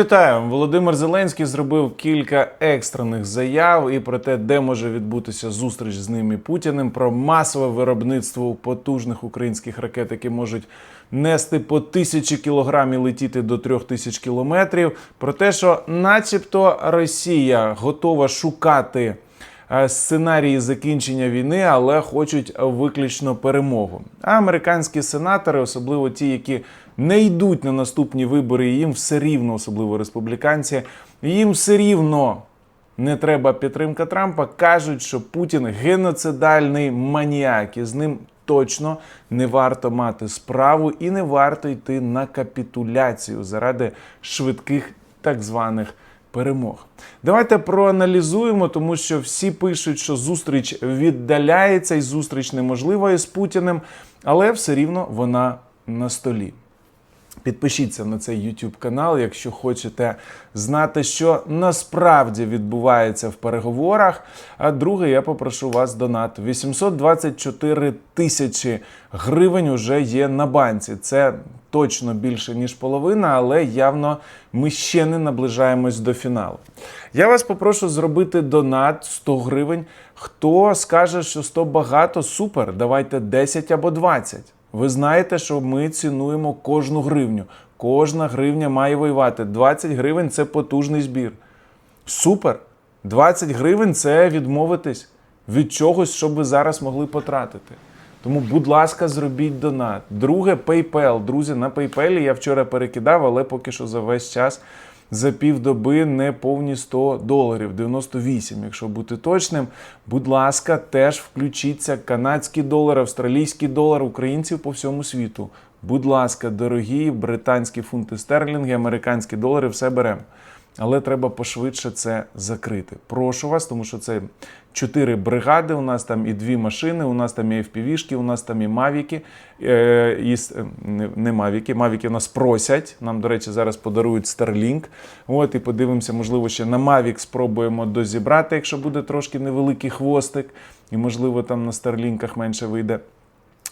Вітаю! Володимир Зеленський зробив кілька екстрених заяв і про те, де може відбутися зустріч з ним і Путіним, про масове виробництво потужних українських ракет, які можуть нести по тисячі кілограм і летіти до трьох тисяч кілометрів. Про те, що, начебто, Росія готова шукати е, сценарії закінчення війни, але хочуть виключно перемогу. А американські сенатори, особливо ті, які не йдуть на наступні вибори, і їм все рівно, особливо республіканці, їм все рівно не треба підтримка Трампа. кажуть, що Путін геноцидальний маніяк, і з ним точно не варто мати справу і не варто йти на капітуляцію заради швидких так званих перемог. Давайте проаналізуємо, тому що всі пишуть, що зустріч віддаляється і зустріч неможлива із Путіним, але все рівно вона на столі. Підпишіться на цей YouTube канал, якщо хочете знати, що насправді відбувається в переговорах. А друге, я попрошу вас донат. 824 тисячі гривень уже є на банці. Це точно більше ніж половина, але явно ми ще не наближаємось до фіналу. Я вас попрошу зробити донат 100 гривень. Хто скаже, що 100 багато, супер, давайте 10 або 20. Ви знаєте, що ми цінуємо кожну гривню. Кожна гривня має воювати. 20 гривень це потужний збір. Супер! 20 гривень це відмовитись від чогось, що ви зараз могли потратити. Тому, будь ласка, зробіть донат. Друге, PayPal. Друзі, на PayPal я вчора перекидав, але поки що за весь час за півдоби не повні 100 доларів, 98, якщо бути точним. Будь ласка, теж включіться канадський долар, австралійський долар українців по всьому світу. Будь ласка, дорогі британські фунти стерлінги, американські долари, все беремо. Але треба пошвидше це закрити. Прошу вас, тому що це чотири бригади. У нас там і дві машини, у нас там і FPV-шки, у нас там і мавіки. Е, і, е, не, мавіки. Мавіки у нас просять. Нам, до речі, зараз подарують Starlink. От і подивимося, можливо, ще на Mavic спробуємо дозібрати, якщо буде трошки невеликий хвостик, і можливо там на Старлінках менше вийде.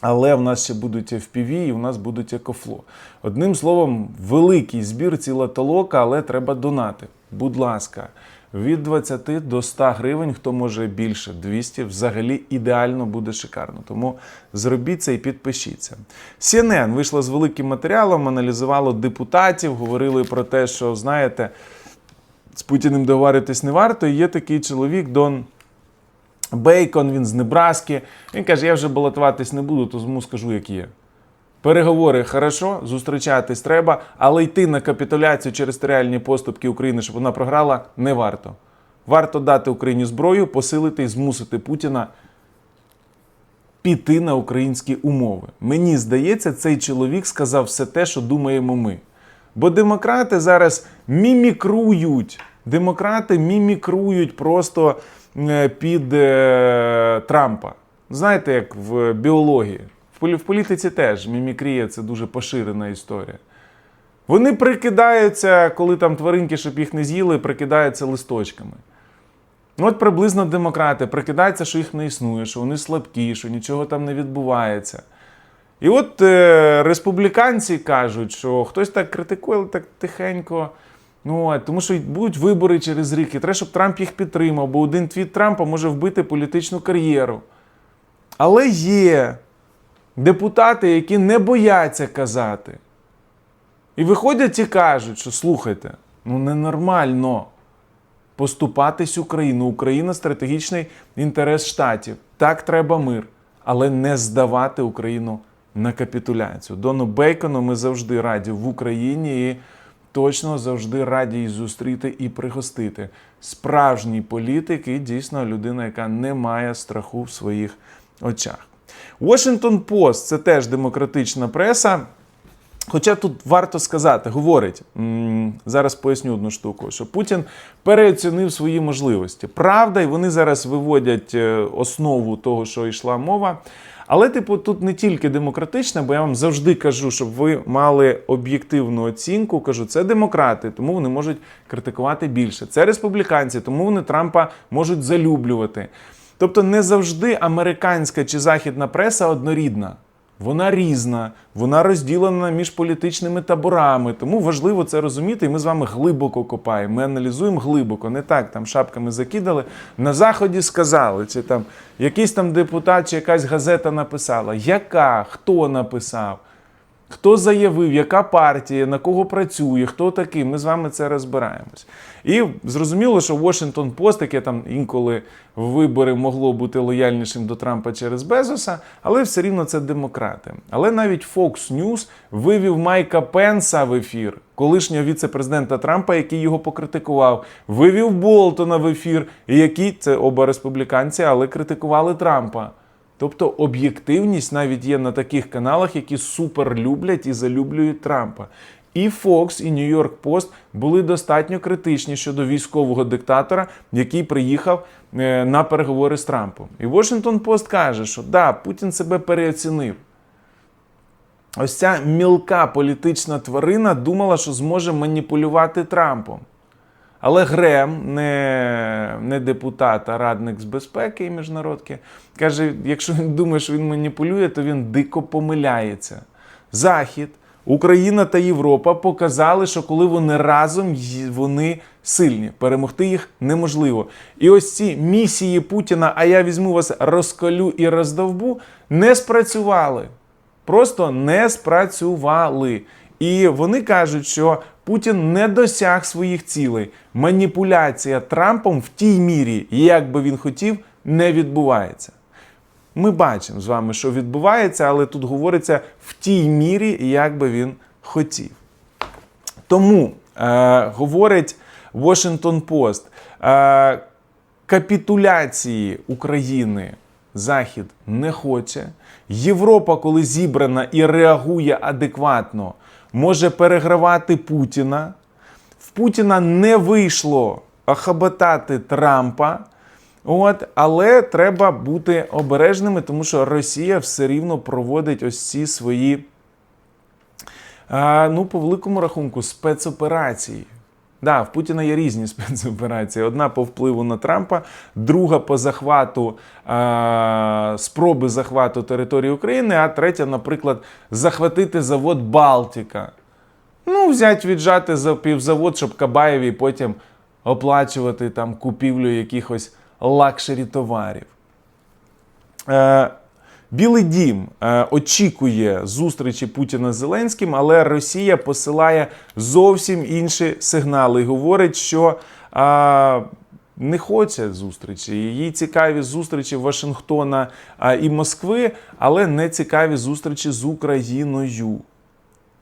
Але в нас ще будуть FPV і в нас будуть екофло. Одним словом, великий збір, ціла толока, але треба донати. Будь ласка, від 20 до 100 гривень, хто може більше, 200, взагалі ідеально буде шикарно. Тому зробіть це і підпишіться. CNN вийшла з великим матеріалом, аналізувало депутатів, говорили про те, що знаєте, з Путіним договоритись не варто. І є такий чоловік, Дон Бейкон, він з Небраски. Він каже: я вже балотуватись не буду, тому скажу, як є. Переговори хорошо, зустрічатись треба, але йти на капітуляцію через територіальні поступки України, щоб вона програла, не варто. Варто дати Україні зброю, посилити і змусити Путіна піти на українські умови. Мені здається, цей чоловік сказав все те, що думаємо ми. Бо демократи зараз мімікрують. Демократи мімікрують просто під е, Трампа. Знаєте, як в біології. В політиці теж мімікрія це дуже поширена історія. Вони прикидаються, коли там тваринки, щоб їх не з'їли, прикидаються листочками. Ну, от приблизно демократи прикидаються, що їх не існує, що вони слабкі, що нічого там не відбувається. І от е, республіканці кажуть, що хтось так критикує, але так тихенько. Ну, тому що будуть вибори через рік, і треба, щоб Трамп їх підтримав, бо один твіт Трампа може вбити політичну кар'єру. Але є депутати, які не бояться казати. І виходять і кажуть, що слухайте, ну ненормально поступатись Україну. Україна стратегічний інтерес штатів. Так треба мир, але не здавати Україну на капітуляцію. Дону Бейкону ми завжди раді в Україні і точно завжди раді її зустріти і пригостити. Справжній політик і дійсно людина, яка не має страху в своїх очах. Washington Post – це теж демократична преса. Хоча тут варто сказати, говорить, зараз поясню одну штуку, що Путін переоцінив свої можливості. Правда, і вони зараз виводять е, основу того, що йшла мова. Але, типу, тут не тільки демократична, бо я вам завжди кажу, щоб ви мали об'єктивну оцінку. Кажу, це демократи, тому вони можуть критикувати більше. Це республіканці, тому вони Трампа можуть залюблювати. Тобто не завжди американська чи західна преса однорідна. Вона різна, вона розділена між політичними таборами. Тому важливо це розуміти. І ми з вами глибоко копаємо. Ми аналізуємо глибоко. Не так там шапками закидали. На заході сказали, чи там якийсь там депутат чи якась газета написала. Яка? Хто написав? Хто заявив, яка партія, на кого працює, хто такий, ми з вами це розбираємось. І зрозуміло, що Washington Post, яке там інколи вибори могло бути лояльнішим до Трампа через Безоса, але все рівно це демократи. Але навіть Fox News вивів Майка Пенса в ефір, колишнього віце-президента Трампа, який його покритикував, вивів Болтона в ефір, які це оба республіканці, але критикували Трампа. Тобто об'єктивність навіть є на таких каналах, які супер люблять і залюблюють Трампа. І Fox, і York Post були достатньо критичні щодо військового диктатора, який приїхав е, на переговори з Трампом. І Washington Post каже, що да, Путін себе переоцінив. Ось ця мілка політична тварина думала, що зможе маніпулювати Трампом. Але Грем, не, не депутат, а радник з безпеки і міжнародки, каже: якщо він думає, що він маніпулює, то він дико помиляється. Захід, Україна та Європа показали, що коли вони разом, вони сильні. Перемогти їх неможливо. І ось ці місії Путіна, а я візьму вас, розколю і роздовбу, не спрацювали. Просто не спрацювали. І вони кажуть, що Путін не досяг своїх цілей. Маніпуляція Трампом в тій мірі, як би він хотів, не відбувається. Ми бачимо з вами, що відбувається, але тут говориться в тій мірі, як би він хотів. Тому е, говорить Washington Post, е, капітуляції України Захід не хоче. Європа, коли зібрана і реагує адекватно, може перегравати Путіна. В Путіна не вийшло охоботати Трампа. От, але треба бути обережними, тому що Росія все рівно проводить ось ці свої, ну, по великому рахунку, спецоперації. Да, в Путіна є різні спецоперації. Одна по впливу на Трампа, друга по захвату а, спроби захвату території України, а третя, наприклад, захватити завод Балтіка. Ну, взять, віджати за півзавод, щоб Кабаєві потім оплачувати там купівлю якихось лакшері товарів. Е, Білий дім е, очікує зустрічі Путіна з Зеленським, але Росія посилає зовсім інші сигнали і говорить, що е, не хоче зустрічі. Їй цікаві зустрічі Вашингтона і Москви, але не цікаві зустрічі з Україною.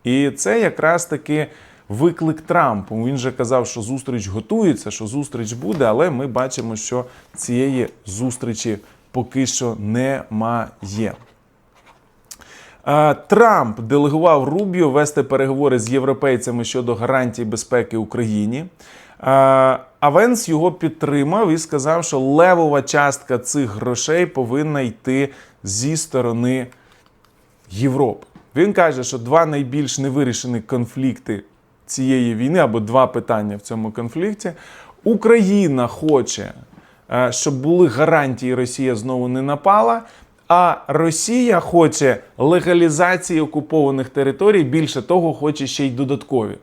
І це якраз таки виклик Трампу. Він же казав, що зустріч готується, що зустріч буде, але ми бачимо, що цієї зустрічі поки що немає. Трамп делегував Рубіо вести переговори з європейцями щодо гарантій безпеки Україні. Е, А Венс його підтримав і сказав, що левова частка цих грошей повинна йти зі сторони Європи. Він каже, що два найбільш невирішені конфлікти цієї війни, або два питання в цьому конфлікті. Україна хоче, щоб були гарантії, Росія знову не напала. А Росія хоче легалізації окупованих територій. Більше того, хоче ще й додаткові.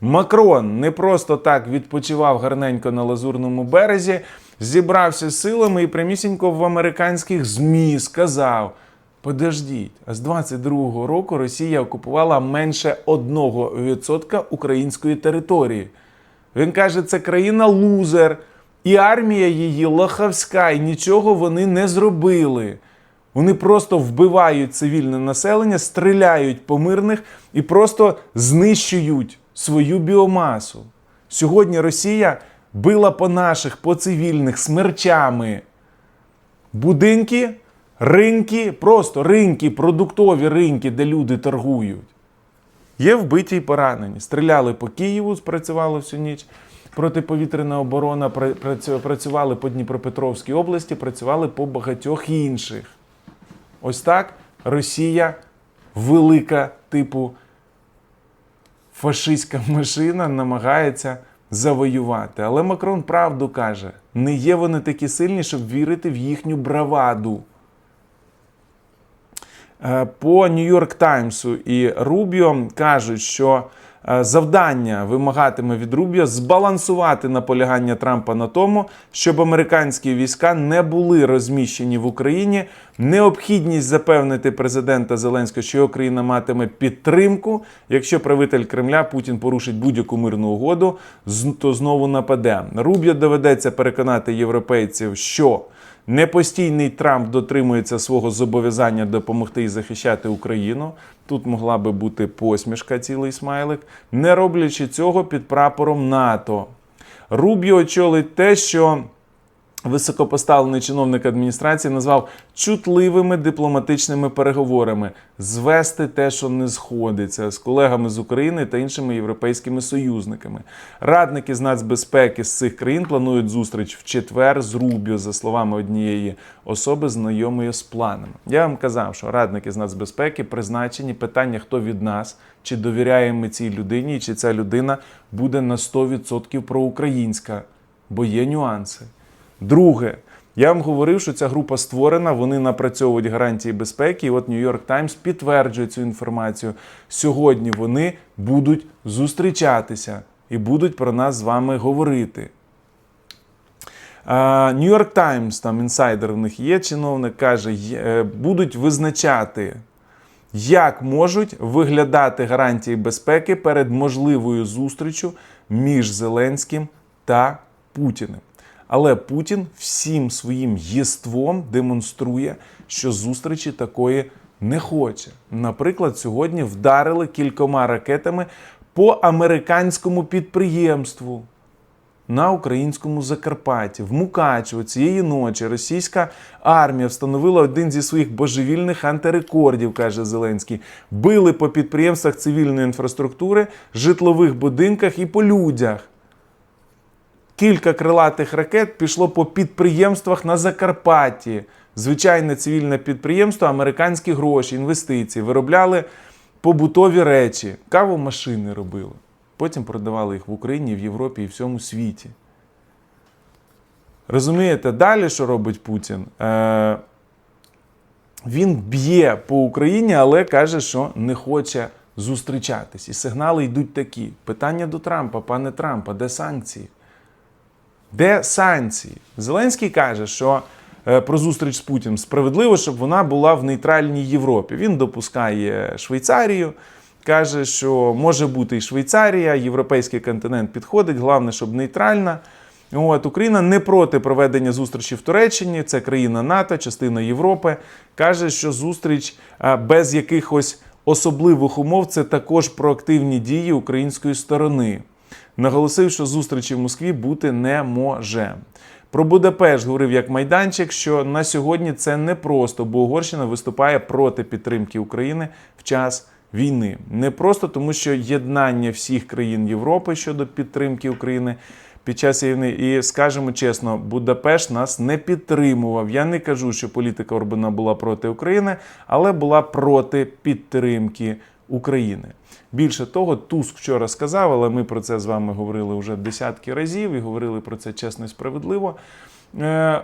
Макрон не просто так відпочивав гарненько на лазурному березі, зібрався з силами і прямісінько в американських ЗМІ сказав: подождіть, а з 22-го року Росія окупувала менше 1% української території. Він каже, це країна лузер, і армія її лохавська, і нічого вони не зробили. Вони просто вбивають цивільне населення, стріляють по мирних і просто знищують свою біомасу. Сьогодні Росія била по наших, по цивільних смерчами. Будинки, ринки, просто ринки, продуктові ринки, де люди торгують. Є вбиті й поранені. Стріляли по Києву, спрацювали всю ніч. Протиповітряна оборона працювали по Дніпропетровській області, працювали по багатьох інших. Ось так Росія велика, типу фашистська машина, намагається завоювати. Але Макрон правду каже: не є вони такі сильні, щоб вірити в їхню браваду. Е, По Нью-Йорк Таймсу і Рубіо кажуть, що завдання вимагатиме від Рубіо збалансувати наполягання Трампа на тому, щоб американські війська не були розміщені в Україні. Необхідність запевнити президента Зеленського, що його країна матиме підтримку. Якщо правитель Кремля Путін порушить будь-яку мирну угоду, то знову нападе. Рубіо доведеться переконати європейців, що Непостійний Трамп дотримується свого зобов'язання допомогти і захищати Україну. Тут могла би бути посмішка, цілий смайлик, не роблячи цього під прапором НАТО. Рубі очолить те, що високопоставлений чиновник адміністрації назвав чутливими дипломатичними переговорами звести те, що не сходиться з колегами з України та іншими європейськими союзниками. Радники з нацбезпеки з цих країн планують зустріч в четвер з Рубіо, за словами однієї особи, знайомої з планами. Я вам казав, що радники з нацбезпеки призначені питання, хто від нас, чи довіряємо ми цій людині, чи ця людина буде на 100% проукраїнська, бо є нюанси. Друге, я вам говорив, що ця група створена, вони напрацьовують гарантії безпеки. І от York Times підтверджує цю інформацію. Сьогодні вони будуть зустрічатися і будуть про нас з вами говорити. York Times, там інсайдер в них є, чиновник каже, е, будуть визначати, як можуть виглядати гарантії безпеки перед можливою зустрічю між Зеленським та Путіним. Але Путін всім своїм єством демонструє, що зустрічі такої не хоче. Наприклад, сьогодні вдарили кількома ракетами по американському підприємству на українському Закарпатті, в Мукачево цієї ночі російська армія встановила один зі своїх божевільних антирекордів, каже Зеленський. Били по підприємствах цивільної інфраструктури, житлових будинках і по людях. Кілька крилатих ракет пішло по підприємствах на Закарпатті. Звичайне цивільне підприємство, американські гроші, інвестиції. Виробляли побутові речі, кавомашини робили. Потім продавали їх в Україні, в Європі і всьому світі. Розумієте, далі що робить Путін? Е, він б'є по Україні, але каже, що не хоче зустрічатись. І сигнали йдуть такі: питання до Трампа, пане Трампа, де санкції? Де санкції? Зеленський каже, що е, про зустріч з Путіним справедливо, щоб вона була в нейтральній Європі. Він допускає Швейцарію, каже, що може бути і Швейцарія, європейський континент підходить, головне, щоб нейтральна. От Україна не проти проведення зустрічі в Туреччині, це країна НАТО, частина Європи. Каже, що зустріч без якихось особливих умов це також проактивні дії української сторони. Наголосив, що зустрічі в Москві бути не може. Про Будапешт говорив як майданчик, що на сьогодні це не просто, бо Угорщина виступає проти підтримки України в час війни. Не просто тому, що єднання всіх країн Європи щодо підтримки України під час війни. І скажемо чесно, Будапешт нас не підтримував. Я не кажу, що політика Орбана була проти України, але була проти підтримки України. Більше того, Туск вчора сказав, але ми про це з вами говорили вже десятки разів і говорили про це чесно і справедливо. Е,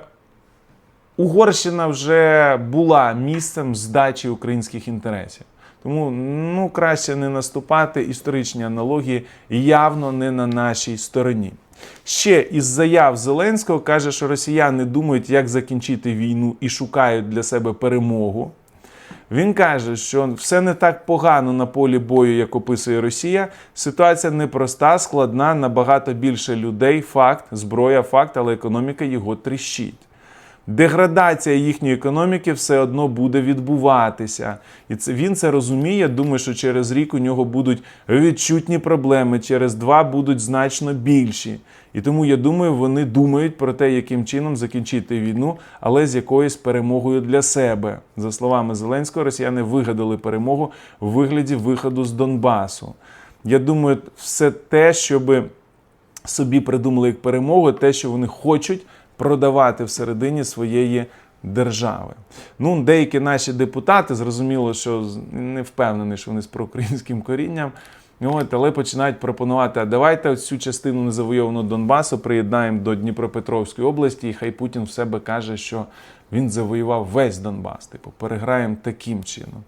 Угорщина вже була місцем здачі українських інтересів. Тому ну краще не наступати. Історичні аналогії явно не на нашій стороні. Ще із заяв Зеленського каже, що росіяни думають, як закінчити війну і шукають для себе перемогу. Він каже, що все не так погано на полі бою, як описує Росія. Ситуація непроста, складна, набагато більше людей. Факт, зброя, факт, але економіка його тріщить. Деградація їхньої економіки все одно буде відбуватися. І це він це розуміє. Думає, що через рік у нього будуть відчутні проблеми, через два будуть значно більші. І тому я думаю, вони думають про те, яким чином закінчити війну, але з якоюсь перемогою для себе. За словами Зеленського, росіяни вигадали перемогу в вигляді виходу з Донбасу. Я думаю, все те, щоб собі придумали як перемогу, те, що вони хочуть продавати всередині своєї держави. Ну, деякі наші депутати зрозуміло, що не впевнені, що вони з проукраїнським корінням. От, але починають пропонувати: а давайте цю частину незавойованого Донбасу приєднаємо до Дніпропетровської області, і хай Путін в себе каже, що він завоював весь Донбас. Типу, переграємо таким чином.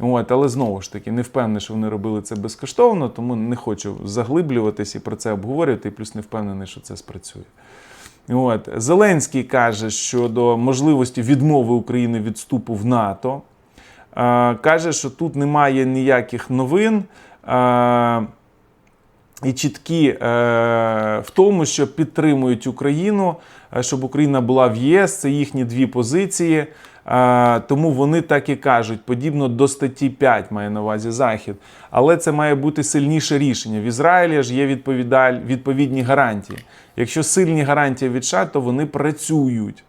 От, але знову ж таки, не впевнений, що вони робили це безкоштовно, тому не хочу заглиблюватись і про це обговорювати, і плюс не впевнений, що це спрацює. От. Зеленський каже щодо можливості відмови України від вступу в НАТО. Каже, що тут немає ніяких новин. І чіткі е, в тому, що підтримують Україну, е, щоб Україна була в ЄС. Це їхні дві позиції. Тому вони так і кажуть, подібно до статті 5 має на увазі Захід. Але це має бути сильніше рішення. В Ізраїлі ж є відповідаль, відповідні гарантії. Якщо сильні гарантії від США, то вони працюють.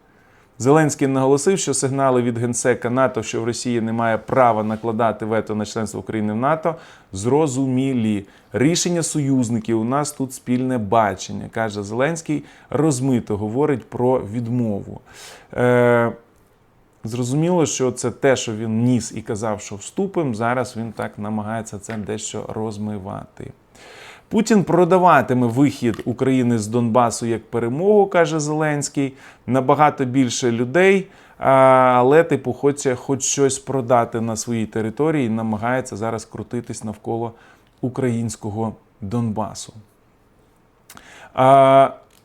Зеленський наголосив, що сигнали від генсека НАТО, що в Росії немає права накладати вето на членство України в НАТО, зрозумілі. Рішення союзників у нас тут спільне бачення, каже Зеленський, розмито говорить про відмову. Е, Зрозуміло, що це те, що він ніс і казав, що вступимо. Зараз він так намагається це дещо розмивати. Путін продаватиме вихід України з Донбасу як перемогу, каже Зеленський. Набагато більше людей, але типу хоче хоч щось продати на своїй території і намагається зараз крутитись навколо українського Донбасу.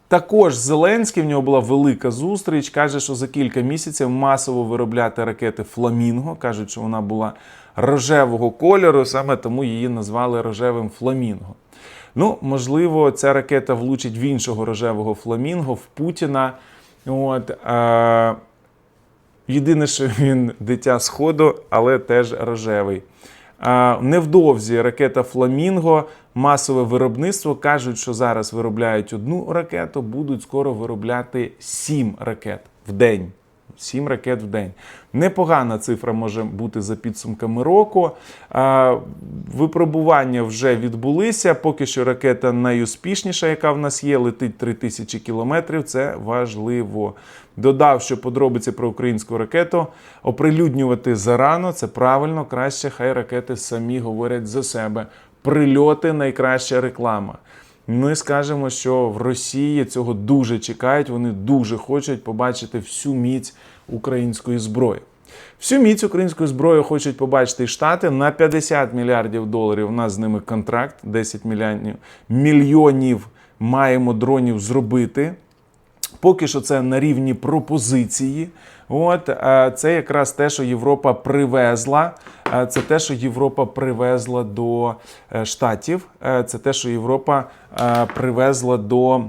Також Зеленський в нього була велика зустріч. Каже, що за кілька місяців масово виробляти ракети Фламінго. кажуть, що вона була рожевого кольору, саме тому її назвали рожевим фламінго. Ну, можливо, ця ракета влучить в іншого рожевого фламінго, в Путіна. От, е, єдине, що він дитя Сходу, але теж рожевий. Невдовзі ракета Фламінго, масове виробництво. Кажуть, що зараз виробляють одну ракету, будуть скоро виробляти сім ракет в день. Сім ракет в день. Непогана цифра може бути за підсумками року. Випробування вже відбулися. Поки що ракета найуспішніша, яка в нас є, летить 3000 кілометрів. Це важливо. Додав, що подробиці про українську ракету оприлюднювати зарано. Це правильно, краще хай ракети самі говорять за себе. Прильоти найкраща реклама. Ми скажемо, що в Росії цього дуже чекають. Вони дуже хочуть побачити всю міць української зброї. Всю міць української зброї хочуть побачити Штати на 50 мільярдів доларів. У нас з ними контракт 10 мільйонів мільйонів маємо дронів зробити. Поки що це на рівні пропозиції. От це якраз те, що Європа привезла. Це те, що Європа привезла до е, Штатів. Е, Це те, що Європа привезла до.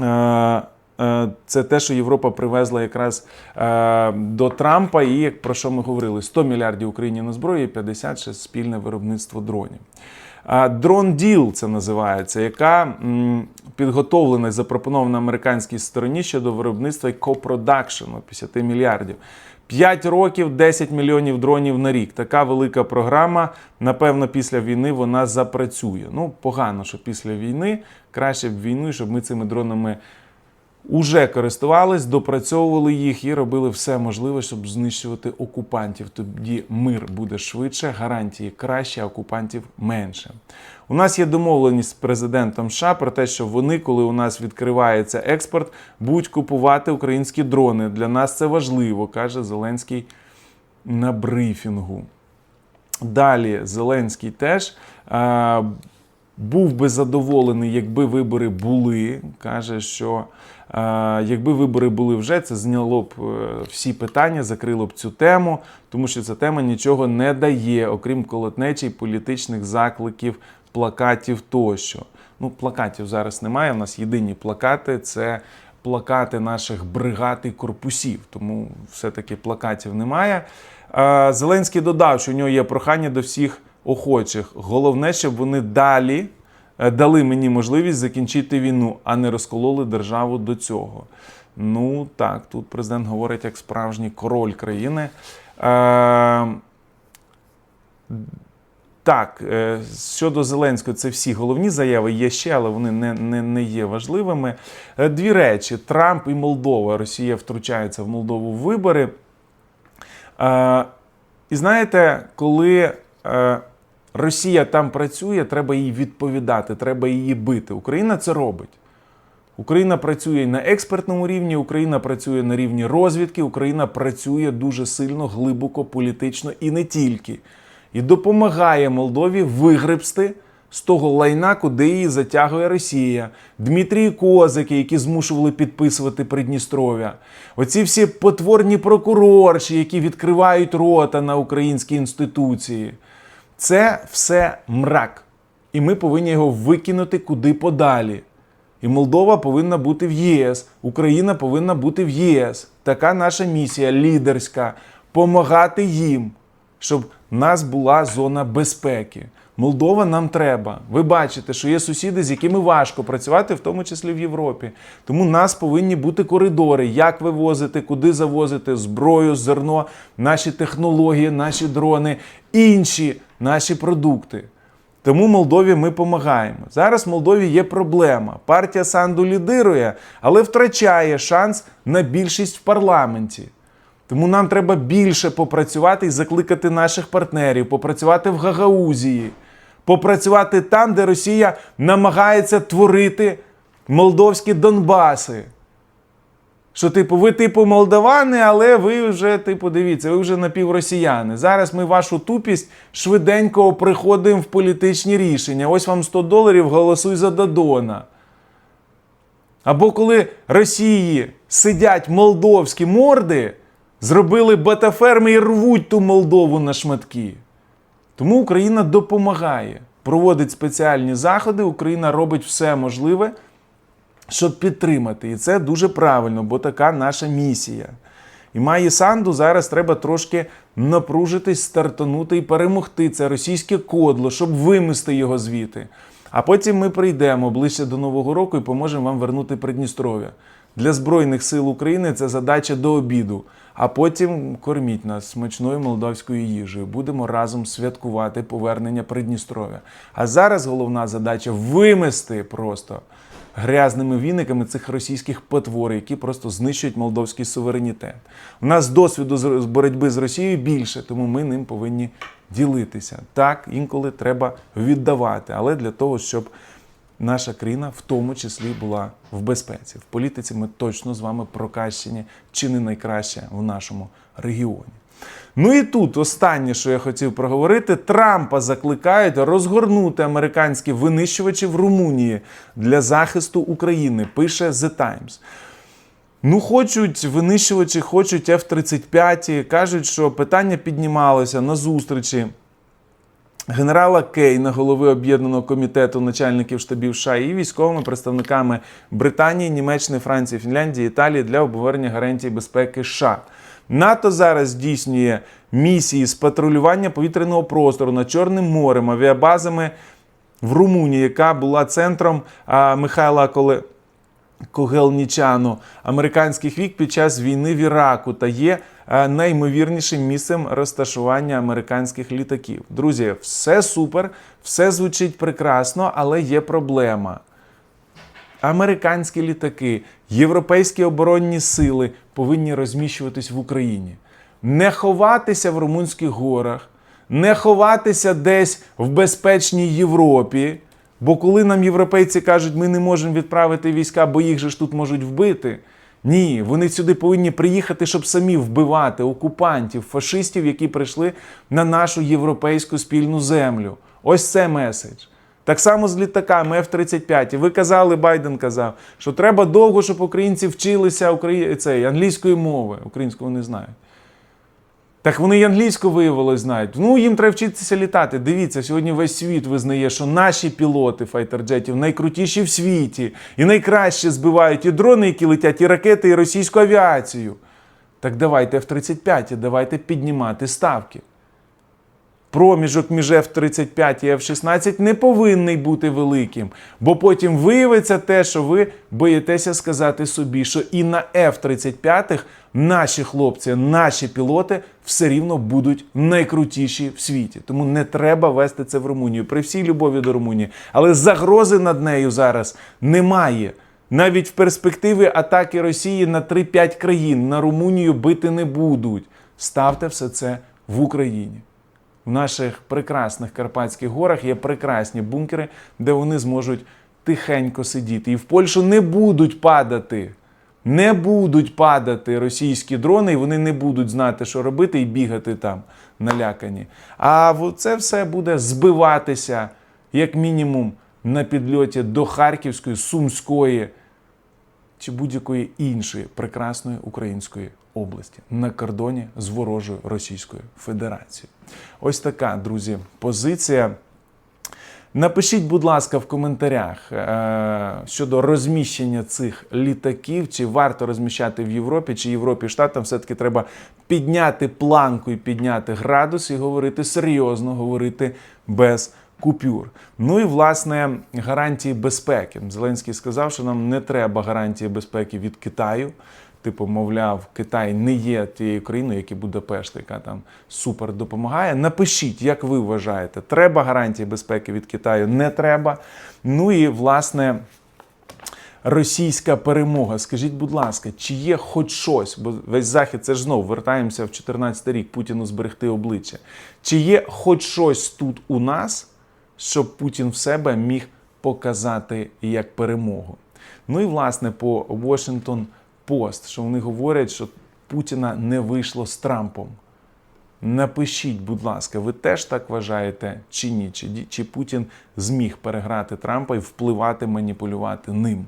е, е, Це те, що Європа привезла якраз е, до Трампа, і як про що ми говорили: 100 мільярдів Україні на зброю, і 50 ще спільне виробництво дронів. Дрон Діл це називається, яка підготовлена і запропонована американській стороні щодо виробництва і копродакшену 50 мільярдів. 5 років 10 мільйонів дронів на рік. Така велика програма. Напевно, після війни вона запрацює. Ну, погано, що після війни краще б війну, щоб ми цими дронами уже користувались, допрацьовували їх і робили все можливе, щоб знищувати окупантів. Тоді мир буде швидше, гарантії краще, а окупантів менше. У нас є домовленість з президентом США про те, що вони, коли у нас відкривається експорт, будуть купувати українські дрони. Для нас це важливо, каже Зеленський на брифінгу. Далі Зеленський теж е, був би задоволений, якби вибори були. Каже, що е, якби вибори були вже, це зняло б е, всі питання, закрило б цю тему, тому що ця тема нічого не дає, окрім колотнечі, політичних закликів, плакатів тощо. Ну, плакатів зараз немає. У нас єдині плакати це плакати наших бригад і корпусів, тому все-таки плакатів немає. Е, Зеленський додав, що у нього є прохання до всіх охочих. Головне, щоб вони далі е, дали мені можливість закінчити війну, а не розкололи державу до цього. Ну так, тут президент говорить як справжній король країни. Так, е, щодо Зеленського, це всі головні заяви є ще, але вони не, не, не є важливими. Е, Дві речі: Трамп і Молдова. Росія втручається в Молдову в вибори. Е, І знаєте, коли Росія там працює, треба їй відповідати, треба її бити. Україна це робить. Україна працює на експертному рівні, Україна працює на рівні розвідки, Україна працює дуже сильно, глибоко, політично і не тільки. І допомагає Молдові вигребсти з того лайна, куди її затягує Росія. Дмитрій Козаки, які змушували підписувати Придністров'я. Оці всі потворні прокурорші, які відкривають рота на українські інституції. Це все мрак. І ми повинні його викинути куди подалі. І Молдова повинна бути в ЄС, Україна повинна бути в ЄС. Така наша місія лідерська помагати їм, щоб в нас була зона безпеки. Молдова нам треба. Ви бачите, що є сусіди, з якими важко працювати, в тому числі в Європі. Тому у нас повинні бути коридори, як вивозити, куди завозити зброю, зерно, наші технології, наші дрони, інші наші продукти. Тому Молдові ми допомагаємо. Зараз в Молдові є проблема. Партія Санду лідирує, але втрачає шанс на більшість в парламенті. Тому нам треба більше попрацювати і закликати наших партнерів, попрацювати в Гагаузії, попрацювати там, де Росія намагається творити молдовські Донбаси. Що, типу, ви, типу, молдавани, але ви вже, типу, дивіться, ви вже напівросіяни. Зараз ми вашу тупість швиденько приходимо в політичні рішення. Ось вам 100 доларів, голосуй за Додона. Або коли Росії сидять молдовські морди, зробили батаферми і рвуть ту Молдову на шматки. Тому Україна допомагає, проводить спеціальні заходи, Україна робить все можливе щоб підтримати. І це дуже правильно, бо така наша місія. І має Санду зараз треба трошки напружитись, стартанути і перемогти це російське кодло, щоб вимести його звідти. А потім ми прийдемо ближче до Нового року і поможемо вам вернути Придністров'я. Для Збройних сил України це задача до обіду. А потім корміть нас смачною молдавською їжею. Будемо разом святкувати повернення Придністров'я. А зараз головна задача вимести просто грязними віниками цих російських потвор, які просто знищують молдовський суверенітет. У нас досвіду з боротьби з Росією більше, тому ми ним повинні ділитися. Так, інколи треба віддавати, але для того, щоб наша країна в тому числі була в безпеці. В політиці ми точно з вами прокащені чи не найкраще в нашому регіоні. Ну і тут останнє, що я хотів проговорити, Трампа закликають розгорнути американські винищувачі в Румунії для захисту України. Пише The Times. Ну, хочуть винищувачі, хочуть F-35. Кажуть, що питання піднімалося на зустрічі генерала Кейна, голови об'єднаного комітету начальників штабів США і військовими представниками Британії, Німеччини, Франції, Фінляндії, Італії для обговорення гарантій безпеки США. НАТО зараз здійснює місії з патрулювання повітряного простору над Чорним морем, авіабазами в Румунії, яка була центром а, Михайла Коле. Когелнічану американських вік під час війни в Іраку та є е, найімовірнішим місцем розташування американських літаків. Друзі, все супер, все звучить прекрасно, але є проблема. Американські літаки, європейські оборонні сили повинні розміщуватись в Україні, не ховатися в Румунських горах, не ховатися десь в безпечній Європі. Бо коли нам європейці кажуть, ми не можемо відправити війська, бо їх же ж тут можуть вбити. Ні, вони сюди повинні приїхати, щоб самі вбивати окупантів, фашистів, які прийшли на нашу європейську спільну землю. Ось це меседж. Так само з літаками F-35. Ви казали, Байден казав, що треба довго, щоб українці вчилися англійської мови. Українського не знають. Так вони й англійську виявилось знають. Ну, їм треба вчитися літати. Дивіться, сьогодні весь світ визнає, що наші пілоти файтерджетів найкрутіші в світі і найкраще збивають і дрони, які летять, і ракети, і російську авіацію. Так давайте F-35, і давайте піднімати ставки. Проміжок між F-35 і F-16 не повинний бути великим, бо потім виявиться те, що ви боїтеся сказати собі, що і на F-35 наші хлопці, наші пілоти все рівно будуть найкрутіші в світі. Тому не треба вести це в Румунію при всій любові до Румунії. Але загрози над нею зараз немає. Навіть в перспективі атаки Росії на 3-5 країн на Румунію бити не будуть. Ставте все це в Україні. в наших прекрасних Карпатських горах є прекрасні бункери, де вони зможуть тихенько сидіти. І в Польщу не будуть падати. Не будуть падати російські дрони, і вони не будуть знати, що робити, і бігати там налякані. А це все буде збиватися, як мінімум, на підльоті до Харківської, Сумської чи будь-якої іншої прекрасної української області на кордоні з ворожою Російською Федерацією. Ось така, друзі, позиція. Напишіть, будь ласка, в коментарях е, щодо розміщення цих літаків, чи варто розміщати в Європі, чи Європі Штатам все-таки треба підняти планку і підняти градус і говорити серйозно, говорити без купюр. Ну і власне гарантії безпеки. Зеленський сказав, що нам не треба гарантії безпеки від Китаю. Типу, мовляв, Китай не є тією країною, як і Будапешт, яка там супер допомагає. Напишіть, як ви вважаєте, треба гарантії безпеки від Китаю, не треба. Ну і власне. Російська перемога. Скажіть, будь ласка, чи є хоч щось? Бо весь захід це ж знов вертаємося в 14 рік Путіну зберегти обличчя. Чи є хоч щось тут у нас, щоб Путін в себе міг показати як перемогу? Ну і власне по Washington Post, що вони говорять, що Путіна не вийшло з Трампом. Напишіть, будь ласка, ви теж так вважаєте чи ні? Чи, чи Путін зміг переграти Трампа і впливати, маніпулювати ним?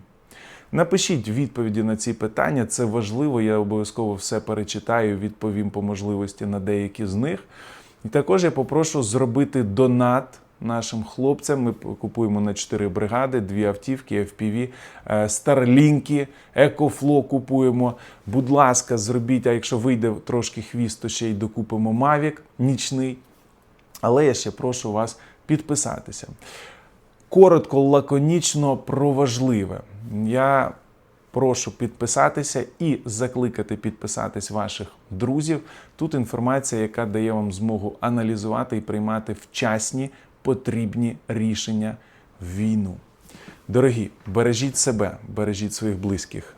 Напишіть відповіді на ці питання, це важливо. Я обов'язково все перечитаю, відповім по можливості на деякі з них. І також я попрошу зробити донат нашим хлопцям. Ми купуємо на 4 бригади, дві автівки, FPV, е, Старлінки, Екофло купуємо. Будь ласка, зробіть, а якщо вийде трошки хвіст, то ще й докупимо Mavic нічний. Але я ще прошу вас підписатися. Коротко, лаконічно про важливе. Я прошу підписатися і закликати підписатись ваших друзів. Тут інформація, яка дає вам змогу аналізувати і приймати вчасні потрібні рішення війну. Дорогі, бережіть себе, бережіть своїх близьких.